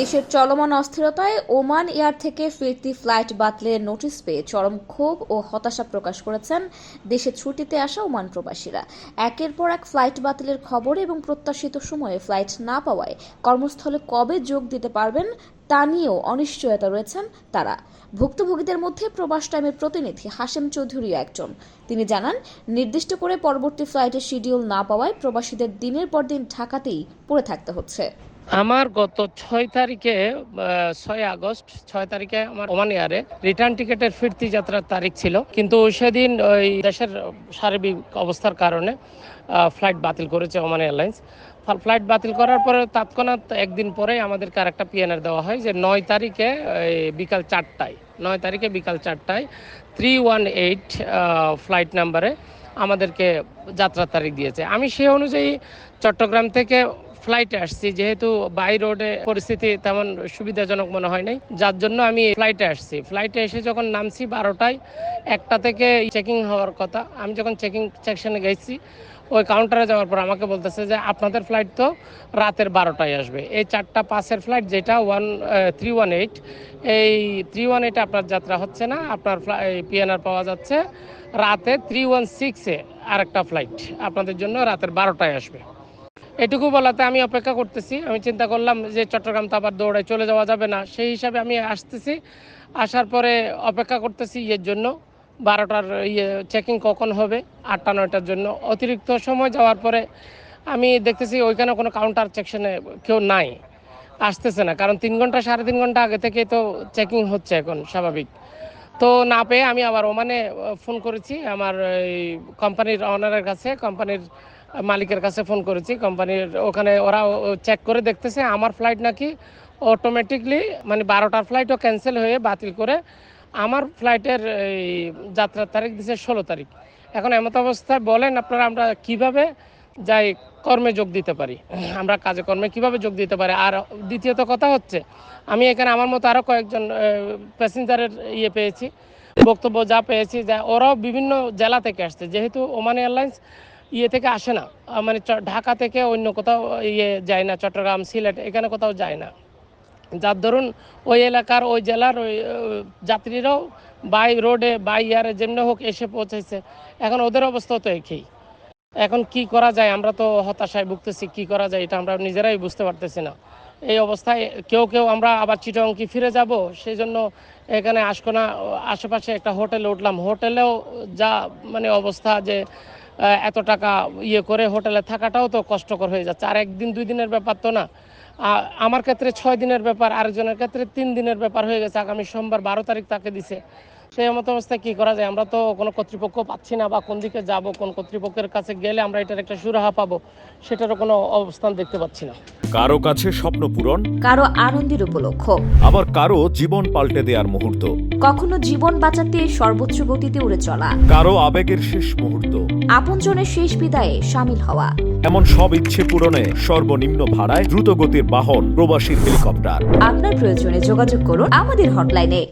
দেশের চলমান অস্থিরতায় Oman air থেকে ফিরতি ফ্লাইট বাতিলের নোটিশ পেয়ে চরম ক্ষোভ ও হতাশা প্রকাশ করেছেন দেশে ছুটিতে আসা ওমান প্রবাসীরা। একের পর এক ফ্লাইট বাতিলের খবর এবং প্রত্যাশিত সময়ে ফ্লাইট না পাওয়ায় কর্মস্থলে কবে যোগ দিতে পারবেন তা নিয়েও অনিশ্চয়তা রয়েছেন তারা। ভুক্তভোগীদের মধ্যে প্রবাস টাইমের প্রতিনিধি হাশেম চৌধুরী একজন। তিনি জানান, নির্দিষ্ট করে পরবর্তী ফ্লাইটের শিডিউল না পাওয়ায় প্রবাসীদের দিনের পর দিন ঢাকাতেই পড়ে থাকতে হচ্ছে। আমার গত ছয় তারিখে ছয় আগস্ট, ছয় তারিখে আমার ওমান এয়ারে রিটার্ন টিকেটের ফিরতি যাত্রার তারিখ ছিল। কিন্তু সেদিন ওই দেশের সার্বিক অবস্থার কারণে ফ্লাইট বাতিল করেছে ওমান এয়ারলাইন্স। ফ্লাইট বাতিল করার পরে তৎক্ষণাৎ একদিন পরে আমাদেরকে আরেকটা পিএনআর দেওয়া হয় যে নয় তারিখে বিকাল চারটায়, নয় তারিখে বিকাল চারটায় থ্রি ওয়ান এইট ফ্লাইট নাম্বারে আমাদেরকে যাত্রার তারিখ দিয়েছে। আমি সেই অনুযায়ী চট্টগ্রাম থেকে ফ্লাইটে আসছি, যেহেতু বাই রোডে পরিস্থিতি তেমন সুবিধাজনক মনে হয় নাই। যার জন্য আমি ফ্লাইটে আসছি। ফ্লাইটে এসে যখন নামছি বারোটায়, একটা থেকে চেকিং হওয়ার কথা। আমি যখন চেকিং সেকশনে গেছি, ওই কাউন্টারে যাওয়ার পর আমাকে বলতেছে যে, আপনাদের ফ্লাইট তো রাতের বারোটায় আসবে। এই চারটা পাঁচের ফ্লাইট যেটা ওয়ান থ্রি ওয়ান এইট এই থ্রি ওয়ান এইটে আপনার যাত্রা হচ্ছে না। আপনার ফ্লাই পিএনআর পাওয়া যাচ্ছে। রাতে থ্রি ওয়ান সিক্সে আরেকটা ফ্লাইট আপনাদের জন্য রাতের বারোটায় আসবে। এটুকু বলাতে আমি অপেক্ষা করতেছি। আমি চিন্তা করলাম যে চট্টগ্রাম তো আবার দৌড়ায় চলে যাওয়া যাবে না। সেই হিসাবে আমি আসতেছি। আসার পরে অপেক্ষা করতেছি ইয়ের জন্য। বারোটার ইয়ে চেকিং কখন হবে? আটটা, নয়টার জন্য। অতিরিক্ত সময় যাওয়ার পরে আমি দেখতেছি ওইখানে কোনো কাউন্টার সেকশনে কেউ নাই। আসতেছে না। কারণ তিন ঘণ্টা, সাড়ে তিন ঘণ্টা আগে থেকে তো চেকিং হচ্ছে এখন, স্বাভাবিক। তো না পেয়ে আমি আবার ওমানে ফোন করেছি। আমার এই কোম্পানির অনারের কাছে। কোম্পানির মালিকের কাছে ফোন করেছি কোম্পানির, ওখানে ওরা চেক করে দেখতেছে আমার ফ্লাইট নাকি অটোমেটিকলি মানে বারোটার ফ্লাইটও ক্যান্সেল হয়ে বাতিল করে আমার ফ্লাইটের এই যাত্রার তারিখ দিছে ষোলো তারিখ। এখন এমত অবস্থায় বলেন আপনারা আমরা কীভাবে যাই কর্মে যোগ দিতে পারি? আমরা কাজে কর্মে কীভাবে যোগ দিতে পারি? আর দ্বিতীয়ত কথা হচ্ছে, আমি এখানে আমার মতো আরও কয়েকজন প্যাসেঞ্জারের ইয়ে পেয়েছি, বক্তব্য যা পেয়েছি, যা ওরাও বিভিন্ন জেলা থেকে আসছে। যেহেতু ওমান এয়ারলাইন্স ইয়ে থেকে আসে না। মানে ঢাকা থেকে অন্য কোথাও ইয়ে যায় না, চট্টগ্রাম, সিলেট, এখানে কোথাও যায় না। যার ধরুন ওই এলাকার, ওই জেলার ওই যাত্রীরাও বাই রোডে, বাই ইয়ারে যেমনি হোক এসে পৌঁছেছে এখন ওদের অবস্থা তো একই। এখন কি করা যায়? আমরা তো হতাশায় ভুগতেছি, কি করা যায়? এটা আমরা নিজেরাই বুঝতে পারতেছি না। এই অবস্থায় কেউ কেউ আমরা আবার চিটং ফিরে যাব সেই জন্য এখানে আশকোনা আশেপাশে একটা হোটেলে উঠলাম। হোটেলেও যা মানে অবস্থা যে এত টাকা ইয়ে করে হোটেলে থাকাটাও তো কষ্টকর হয়ে যাচ্ছে। আর একদিন, দুই দিনের ব্যাপার তো না। আমার ক্ষেত্রে ছয় দিনের ব্যাপার, আরেকজনের ক্ষেত্রে তিন দিনের ব্যাপার হয়ে গেছে। আগামী সোমবার বারো তারিখ তাকে দিছে। সেই মতো অবস্থায় কি করা যায়? আমরা তো কোনো কর্তৃপক্ষ পাচ্ছি না বা কোন দিকে যাব কোন কর্তৃপক্ষের কাছে গেলে আমরা এটার একটা সুরাহা পাবো সেটারও কোনো অবস্থান দেখতে পাচ্ছি না। কারও কাছে স্বপ্ন পূরণ কারও আনন্দের উপলক্ষ। আবার কারও জীবন পাল্টে দেওয়ার মুহূর্ত। কখনো জীবন বাঁচাতে সর্বোচ্চ গতিতে উড়ে চলা। কারও আবেগের শেষ মুহূর্ত। আপনজনের শেষ বিদায়ে সামিল হওয়া। এমন সব ইচ্ছে পূরণে সর্বনিম্ন ভাড়ায় দ্রুতগতির বাহন প্রবাসী হেলিকপ্টার। আপনার প্রয়োজনে যোগাযোগ করুন আমাদের হটলাইনে।